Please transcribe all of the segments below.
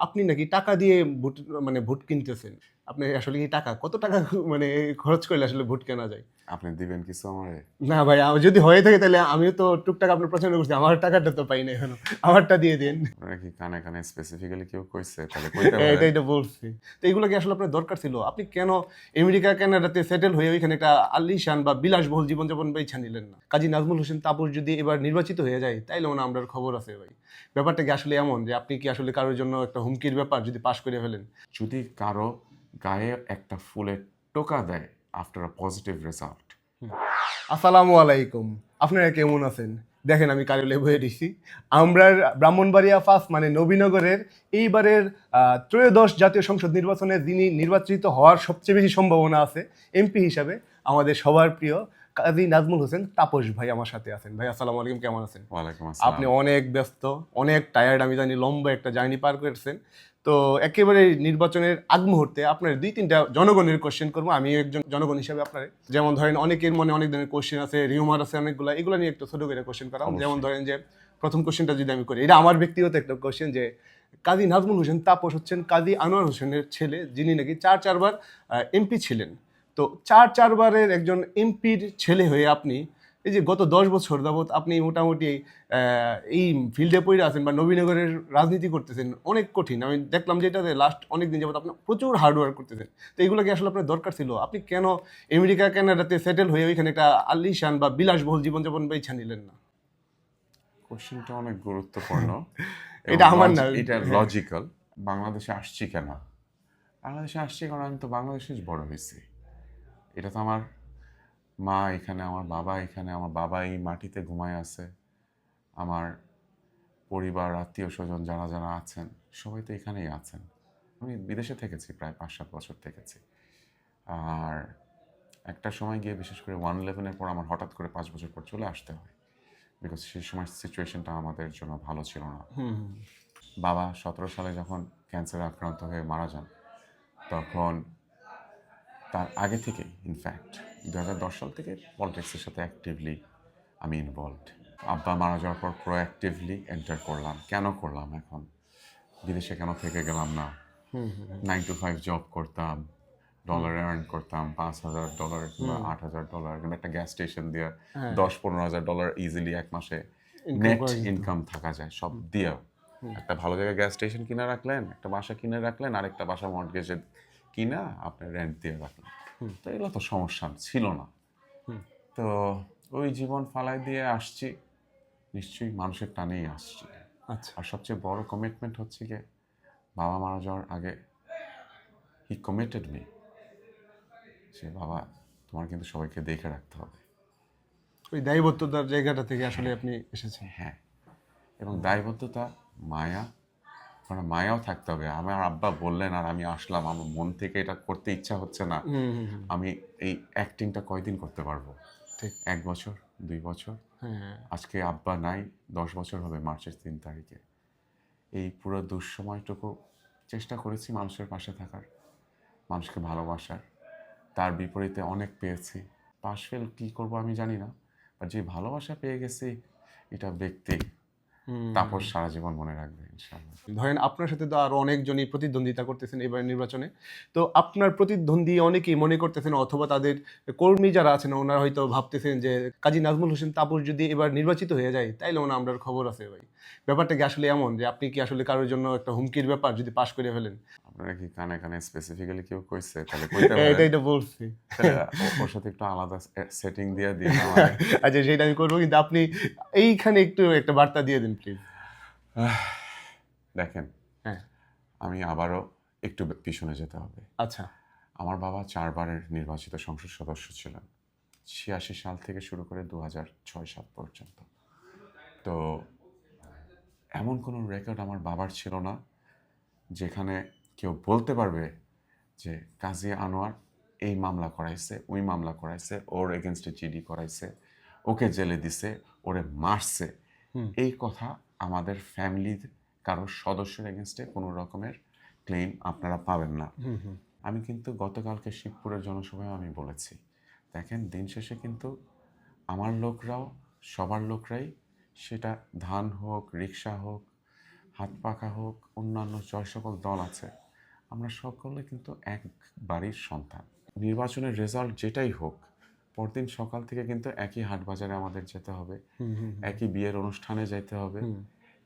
আপনি নাকি টাকা দিয়ে ভোট মানে ভোট কিনতেছেন? আপনি আসলে কি টাকা? কত টাকা মানে খরচ করলে আসলে ভোট কেনা যায়? আপনি দিবেন কিছু আমারে? না ভাই আমার যদি হয়ে থাকে তাহলে আমিও তো টুকটাক আপনার পছন্দ করছি আমার টাকাটা তো পাই না এখনও। আমারটা দিয়ে দিন। কি কানে কানে স্পেসিফিক্যালি কেউ কইছে? তাহলে কইতে এটা এটা বলছি। তো এগুলো কি আসলে আপনার দরকার ছিল? আপনি কেন আমেরিকা কানাডাতে সেটেল হয়ে ওইখানে একটা আলিশান বা বিলাসবহুল জীবনযাপন বেছে নিলেন না? কাজী নাজমুল হোসেন তাপুর যদি এবার নির্বাচিত হয়ে যায় তাইলে মনে আমরার খবর আছে ভাই। ব্যাপারটা কি আসলে এমন যে আপনি কি আসলে কারোর জন্য একটা হুমকির ব্যাপার যদি পাশ করে ফেলেন? যদি কারও গায়ে একটা ফুলের টোকা দেয় আফটার আ পজিটিভ রেজাল্ট আসসালামু আলাইকুম। আপনারা কেমন আছেন? দেখেন আমি কারিলে বয়ে দিছি আমরা ব্রাহ্মণবাড়িয়া ফার্স্ট মানে নবীনগরের এইবারের ত্রয়োদশ জাতীয় সংসদ নির্বাচনে যিনি নির্বাচিত হওয়ার সবচেয়ে বেশি সম্ভাবনা আছে এমপি হিসাবে আমাদের সবার প্রিয় কাজী নাজমুল হোসেন তাপস ভাই আমার সাথে আছেন। ভাই আসসালামু আলাইকুম কেমন আছেন? ওয়ালাইকুম আপনি অনেক ব্যস্ত অনেক টায়ার্ড আমি জানি লম্বা একটা জার্নি পার করেছেন। তো একেবারে নির্বাচনের আগ মুহূর্তে আপনার দুই তিনটা জনগণের কোশ্চেন করব। আমি একজন জনগণ হিসাবে আপনার যেমন ধরেন অনেকের মনে অনেক ধরনের কোশ্চেন আছে রিউমার আছে অনেকগুলো এগুলো নিয়ে একটু ছোট করে কোশ্চেন করা যেমন ধরেন যে প্রথম কোশ্চেনটা যদি আমি করি এটা আমার ব্যক্তিগত একটা কোশ্চেন যে কাজী নাজমুল হোসেন তাপস হচ্ছেন কাজী আনোয়ার হোসেনের ছেলে যিনি নাকি চার চারবার এমপি ছিলেন। তো চার চারবারের একজন এমপির ছেলে হয়ে আপনি এই যে গত দশ বছর যাবৎ আপনি মোটামুটি এই ফিল্ডে পড়ে আছেন বা নবীনগরের রাজনীতি করতেছেন অনেক কঠিন। আমি দেখলাম যে এটাতে লাস্ট অনেক দিন যাবৎ আপনি প্রচুর হার্ডওয়ার্ক করতেছেন। তো এগুলো কি আসলে আপনার দরকার ছিল? আপনি কেন আমেরিকা কানাডাতে সেটেল হয়ে ওইখানে একটা আলিশান বা বিলাসবহুল জীবনযাপন বেছে নিলেন না? কোশ্চেনটা অনেক গুরুত্বপূর্ণ। এটা আমার না। এটা লজিক্যাল বাংলাদেশে আসছি কেন? বাংলাদেশে আসছি কারণ আমি তো বাংলাদেশে বড় হয়েছি। এটা তো আমার মা এখানে আমার বাবা এখানে আমার বাবা এই মাটিতে ঘুমায় আছে আমার পরিবার আত্মীয় স্বজন যারা যারা আছেন সবাই তো এখানেই আছেন। আমি বিদেশে থেকেছি প্রায় পাঁচ সাত বছর থেকেছি। আর একটা সময় গিয়ে বিশেষ করে ওয়ান ইলেভেনের পর আমার হঠাৎ করে পাঁচ বছর পর চলে আসতে হয়। বিকজ সেই সময় সিচুয়েশনটা আমাদের জন্য ভালো ছিল না। বাবা সতেরো সালে যখন ক্যান্সারে আক্রান্ত হয়ে মারা যান তখন তার আগে থেকেই ইনফ্যাক্ট দু হাজার দশ সাল থেকে পলিটিক্সের সাথে অ্যাক্টিভলি আমি ইনভলভড আব্বা মারা যাওয়ার পর প্রোঅ্যাক্টিভলি এন্টার করলাম। কেন করলাম এখন? বিদেশে কেন থেকে গেলাম না? নাইন টু ফাইভ জব করতাম ডলার আর্ন করতাম পাঁচ হাজার ডলার কিংবা আট হাজার ডলার কিংবা একটা গ্যাস স্টেশন দিয়ে হ্যাঁ। দশ পনেরো হাজার ডলার ইজিলি এক মাসে নেট ইনকাম থাকা যায় সব দিয়েও একটা ভালো জায়গায় গ্যাস স্টেশন কিনে রাখলেন একটা বাসা কিনে রাখলেন আর একটা বাসা মর্টগেজে কিনা আপনার রেন্ট দিয়ে রাখলেন। তো এগুলো তো সমস্যা ছিল না। তো ওই জীবন ফালাই দিয়ে আসছি নিশ্চয়ই মানুষের টানেই আসছি। আচ্ছা। আর সবচেয়ে বড় কমিটমেন্ট হচ্ছে গিয়ে বাবা মারা যাওয়ার আগে হি কমিটেড মি সে বাবা তোমার কিন্তু সবাইকে দেখে রাখতে হবে। ওই দায়বদ্ধতার জায়গাটা থেকে আসলে আপনি এসেছেন। হ্যাঁ। এবং দায়বদ্ধতা মায়া মানে মায়াও থাকতে হবে। আমার আব্বা বললেন আর আমি আসলাম। আমার মন থেকে এটা করতে ইচ্ছা হচ্ছে না। আমি এই অ্যাক্টিংটা কয়দিন করতে পারব? ঠিক। এক বছর দুই বছর? হ্যাঁ। আজকে আব্বা নাই দশ বছর হবে মার্চের তিন তারিখে। এই পুরো দুঃসময়টুকু চেষ্টা করেছি মানুষের পাশে থাকার মানুষকে ভালোবাসার। তার বিপরীতে অনেক পেয়েছি। পাশ ফেল কী করব আমি জানি না বাট যে ভালোবাসা পেয়ে গেছি এটা ব্যক্তি। তাপস সারা জীবন মনে রাখবে। ধরেন আপনার সাথে তো আরও অনেকজনই প্রতিদ্বন্দ্বিতা করতেছেন এবার নির্বাচনে। তো আপনার প্রতিদ্বন্দ্বী অনেকেই মনে করতেছেন অথবা তাদের কর্মী যারা আছেন ওনারা হয়তো ভাবতেছেন যে কাজী নাজমুল হোসেন তাপুর যদি এবার নির্বাচিত হয়ে যায় তাইলে ওনা আমরার খবর আছে ভাই। ব্যাপারটা কি আসলে এমন যে আপনি কি আসলে কারোর জন্য একটা হুমকির ব্যাপার যদি পাশ করে ফেলেন? আপনারা কি কানে কানে স্পেসিফিক্যালি কেউ কইছে? তাহলে কইতে হ্যাঁ, এটা বলছি। ওর সাথে একটু আলাদা সেটিং দিয়ে দিন আচ্ছা সেটা আমি করব কিন্তু আপনি এইখানে একটু একটা বার্তা দিয়ে দিন প্লিজ দেখেন হ্যাঁ। আমি আবারও একটু পিছনে যেতে হবে। আচ্ছা। আমার বাবা চারবারের নির্বাচিত সংসদ সদস্য ছিলেন। ছিয়াশি সাল থেকে শুরু করে দু হাজার ছয় সাত পর্যন্ত। তো এমন কোনো রেকর্ড আমার বাবার ছিল না যেখানে কেউ বলতে পারবে যে কাজী আনোয়ার এই মামলা করাইছে ওই মামলা করাইছে ওর এগেনস্টে জিডি করাইছে ওকে জেলে দিছে ওরে মারছে। এই কথা আমাদের ফ্যামিলির কারোর সদস্যের এগেনস্টে কোনো রকমের ক্লেম আপনারা পাবেন না। আমি কিন্তু গতকালকে শিবপুরের জনসভায় আমি বলেছি দেখেন দিন শেষে কিন্তু আমার লোকরাও সবার লোকরাই সেটা ধান হোক রিক্সা হোক হাত পাখা হোক অন্যান্য জয় সকল দল আছে আমরা সকলে কিন্তু এক বাড়ির সন্তান। নির্বাচনের রেজাল্ট যেটাই হোক পরদিন সকাল থেকে কিন্তু একই হাট বাজারে আমাদের যেতে হবে একই বিয়ের অনুষ্ঠানে যেতে হবে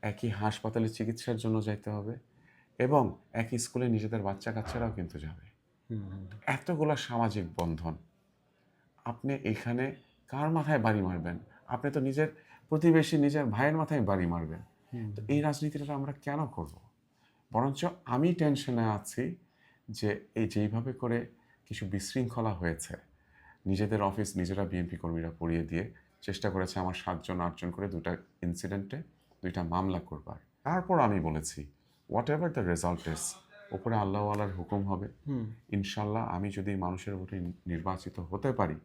একই হাসপাতালে চিকিৎসার জন্য যেতে হবে এবং একই স্কুলে নিজেদের বাচ্চা কাচ্চারাও কিন্তু যাবে। এতগুলো সামাজিক বন্ধন। আপনি এখানে কার মাথায় বাড়ি মারবেন? আপনি তো নিজের প্রতিবেশী নিজের ভাইয়ের মাথায় বাড়ি মারবেন। তো এই রাজনীতিটা আমরা কেন করব? বরঞ্চ আমি টেনশনে আছি যে এই যেইভাবে করে কিছু বিশৃঙ্খলা হয়েছে নিজেদের অফিস নিজেরা বিএনপি কর্মীরা পড়িয়ে দিয়ে চেষ্টা করেছে আমার সাতজন আটজন করে দুটা ইনসিডেন্টে দুইটা মামলা করবার। তারপর আমি বলেছি whatever the result is ওপরে আল্লাহ আল্লাহর হুকুম হবে। ইনশাল্লাহ আমি যদি মানুষের ভোটে নির্বাচিত হতে পারি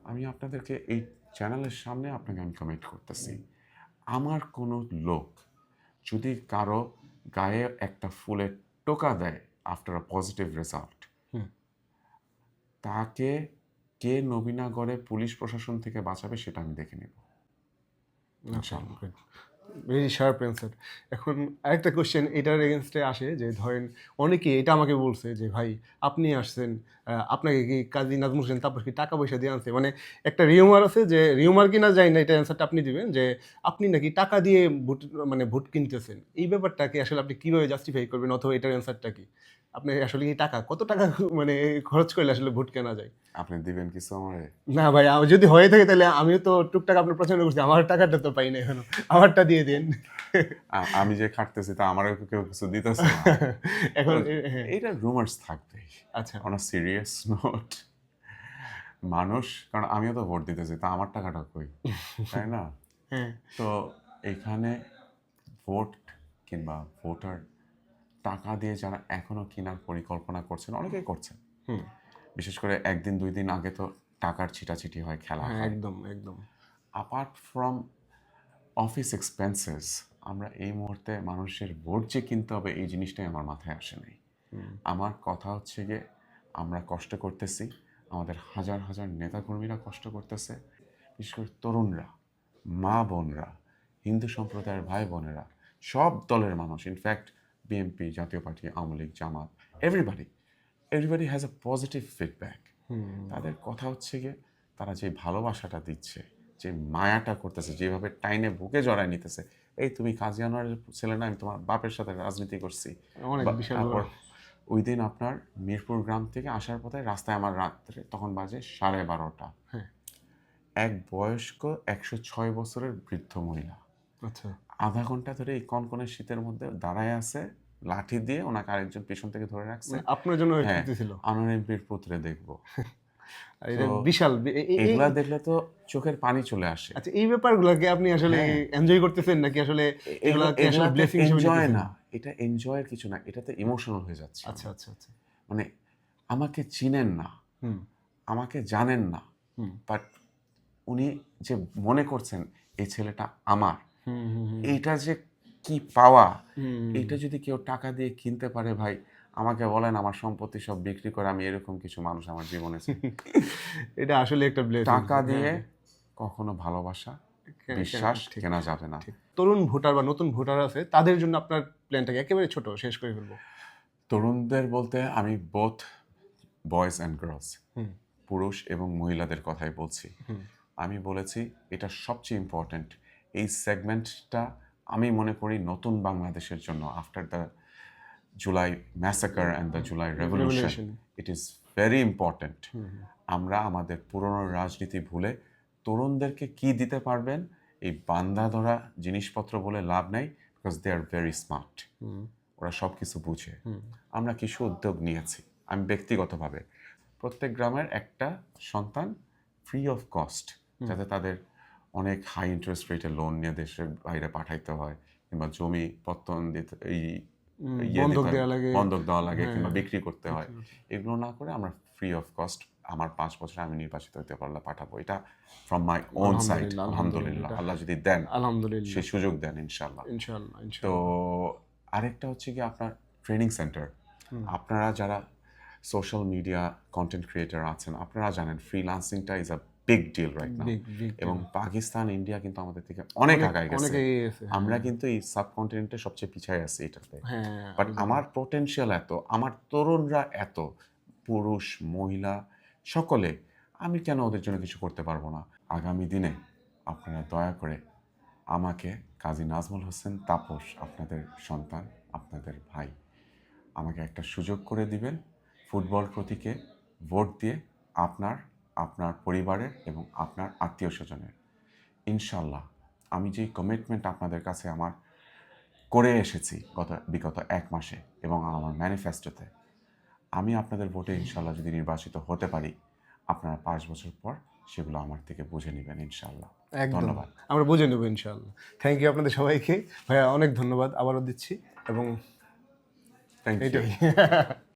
আমি আপনাদেরকে এই চ্যানেলের সামনে আপনাকে আমি কমেন্ট করতেছি। আমার কোনো লোক যদি কারও গায়ে একটা ফুলের টোকা দেয় after a positive result hmm. তাকে কে নবীনাগড়ে পুলিশ প্রশাসন থেকে বাঁচাবে সেটা আমি দেখে নেব। ইনশাআল্লাহ। ভেরি শার্প অ্যান্সার এখন আরেকটা কোশ্চেন এটার এগেনস্টে আসে যে ধরেন অনেকে এটা আমাকে বলছে যে, ভাই, আপনি আসছেন আপনাকে কি কাজী নাজমুল হোসেন তারপর কি টাকা পয়সা দিয়ে আনছে? মানে একটা রিউমার আছে যে রিউমার কিনা যায় না, এটা অ্যান্সারটা আপনি দিবেন যে, আপনি নাকি টাকা দিয়ে ভোট মানে ভোট কিনতেছেন? এই ব্যাপারটাকে আসলে আপনি কীভাবে জাস্টিফাই করবেন? অথবা এটার অ্যান্সারটা কি? আপনি আসলে কি টাকা কত টাকা মানে খরচ করলে আসলে ভোট কেনা যায়? আপনি দিবেন কিছু আমারে? না ভাই আ- যদি হয়ে থাকে তাহলে আমিও তো টুকটাক আপনার পছন্দ করছি আমার টাকাটা তো পাই না এখনও আমারটা দিয়ে দিন। আমি যে খাটতেছি তা আমারও কেউ কিছু দিতেছে। এখন এ- হ্যাঁ, রুমার্স থাকবেই আচ্ছা। অন সিরিয়াস নোট মানুষ কারণ আমিও তো ভোট দিতেছি তা আমার টাকাটা কই? তাই না? হ্যাঁ। তো এখানে ভোট কিংবা ভোটার টাকা দিয়ে যারা এখনও কেনার পরিকল্পনা করছেন অনেকেই করছেন। হুম। বিশেষ করে একদিন দুই দিন আগে তো টাকার ছিটাছিটি হয় খেলা একদম একদম। অ্যাপার্ট ফ্রম অফিস এক্সপেন্সেস আমরা এই মুহূর্তে মানুষের ভোট যে কিনতে হবে এই জিনিসটাই আমার মাথায় আসে নাই। আমার কথা হচ্ছে যে আমরা কষ্ট করতেছি আমাদের হাজার হাজার নেতাকর্মীরা কষ্ট করতেছে বিশেষ করে তরুণরা মা বোনরা হিন্দু সম্প্রদায়ের ভাই বোনেরা সব দলের মানুষ in fact BNP Jatiya Party Awami League Jamaat everybody everybody has a positive feedback তাদের কথা হচ্ছে গিয়ে তারা যে ভালোবাসাটা দিচ্ছে যে মায়াটা করতেছে যেভাবে টাইনে বুকে জড়ায় নিতেছে এই তুমি কাজী আনোয়ারের ছেলে না আমি তোমার বাপের সাথে রাজনীতি করছি। তারপর ওই দিন আপনার মিরপুর গ্রাম থেকে আসার পথে রাস্তায় আমার রাত্রে তখন বাজে সাড়ে বারোটা। হ্যাঁ। এক বয়স্ক একশো ছয় বছরের বৃদ্ধ মহিলা আচ্ছা। আধা ঘণ্টা ধরে এই কনকনে শীতের মধ্যে দাঁড়ায় আছে লাঠি দিয়ে ওনাকে আরেকজন পেছন থেকে ধরে রাখছে। মানে আপনার জন্য হ্যাঁ। ছিল? আনোয়ার এমপির পুত্রে দেখব। বিশাল। এগুলা দেখলে তো চোখের পানি চলে আসে। আচ্ছা এই ব্যাপারগুলোকে আপনি আসলে হ্যাঁ। এনজয় করতেছেন নাকি আসলে এনজয় না। এটা এনজয়ের কিছু না এটাতে ইমোশনাল হয়ে যাচ্ছে। আচ্ছা আচ্ছা আচ্ছা। মানে আমাকে চিনেন না হুম। আমাকে জানেন না হুম। বাট উনি যে মনে করছেন এই ছেলেটা আমার। এইটা যে কি পাওয়া এইটা যদি কেউ টাকা দিয়ে কিনতে পারে ভাই আমাকে বলেন আমার সম্পত্তি সব বিক্রি করে আমি এরকম কিছু মানুষ আমার জীবনে এটা আসলে একটা টাকা দিয়ে কখনো ভালোবাসা বিশ্বাস কেনা যাবে না। তরুণ ভোটার বা নতুন ভোটার আছে তাদের জন্য আপনার প্ল্যানটাকে একেবারে ছোট শেষ করে ফেলব। তরুণদের বলতে আমি বোথ বয়েজ অ্যান্ড গার্লস পুরুষ এবং মহিলাদের কথাই বলছি। আমি বলেছি এটা সবচেয়ে ইম্পর্ট্যান্ট এই সেগমেন্টটা আমি মনে করি নতুন বাংলাদেশের জন্য after the July massacre and the July revolution it is very important. আমরা আমাদের পুরনো রাজনীতি ভুলে তরুণদেরকে কি দিতে পারবেন? এই বান্দা ধরা জিনিসপত্র বলে লাভ নাই because they are very smart ওরা সব কিছু বুঝে আমরা কিছু উদ্যোগ নিয়েছি। আমি ব্যক্তিগতভাবে প্রত্যেক গ্রামের একটা সন্তান ফ্রি অফ কস্ট যাতে তাদের অনেক হাই ইন্টারেস্ট রেটে লোন নিয়ে দেশের বাইরে পাঠাইতে হয় কিংবা জমি পত্তন দিতে এই ইয়ে বন্ধক দেওয়া লাগে হ্যাঁ। কিংবা বিক্রি করতে হয়। এগুলো না করে আমরা ফ্রি অফ কস্ট আমার পাঁচ বছরে আমি নির্বাচিত হতে পারলে পাঠাবো। এটা ফ্রম মাই ওন সাইড আলহামদুলিল্লাহ। আল্লাহ যদি দেন আলহামদুলিল্লাহ। সেই সুযোগ দেন ইনশাল্লাহ ইনশাআল্লাহ তো আরেকটা হচ্ছে কি আপনার ট্রেনিং সেন্টার আপনারা যারা সোশ্যাল মিডিয়া কন্টেন্ট ক্রিয়েটার আছেন আপনারা জানেন ফ্রিলান্সিংটা is a big deal right now এবং পাকিস্তান ইন্ডিয়া কিন্তু আমাদের থেকে অনেক আগায় গেছে। আমরা কিন্তু এই সাবকন্টিনেন্টে সবচেয়ে পিছায় আছি এটাতে। হ্যাঁ বাট আমার পোটেনশিয়াল এত আমার তরুণরা এত পুরুষ মহিলা সকলে আমি কেন ওদের জন্য কিছু করতে পারব না? আগামী দিনে আপনারা দয়া করে আমাকে কাজী নাজমুল হোসেন তাপস আপনাদের সন্তান আপনাদের ভাই আমাকে একটা সুযোগ করে দিবেন। ফুটবল প্রতীকে ভোট দিয়ে আপনার আপনার পরিবারের এবং আপনার আত্মীয় স্বজনের। ইনশাল্লাহ আমি যেই কমিটমেন্ট আপনাদের কাছে আমার করে এসেছি গত বিগত এক মাসে এবং আমার ম্যানিফেস্টোতে আমি আপনাদের ভোটে ইনশাল্লাহ যদি নির্বাচিত হতে পারি আপনারা পাঁচ বছর পর সেগুলো আমার থেকে বুঝে নেবেন ইনশাল্লাহ ধন্যবাদ। আমরা বুঝে নেব ইনশাল্লাহ থ্যাংক ইউ আপনাদের সবাইকে। ভাইয়া অনেক ধন্যবাদ। আবারও দিচ্ছি এবং থ্যাংক ইউ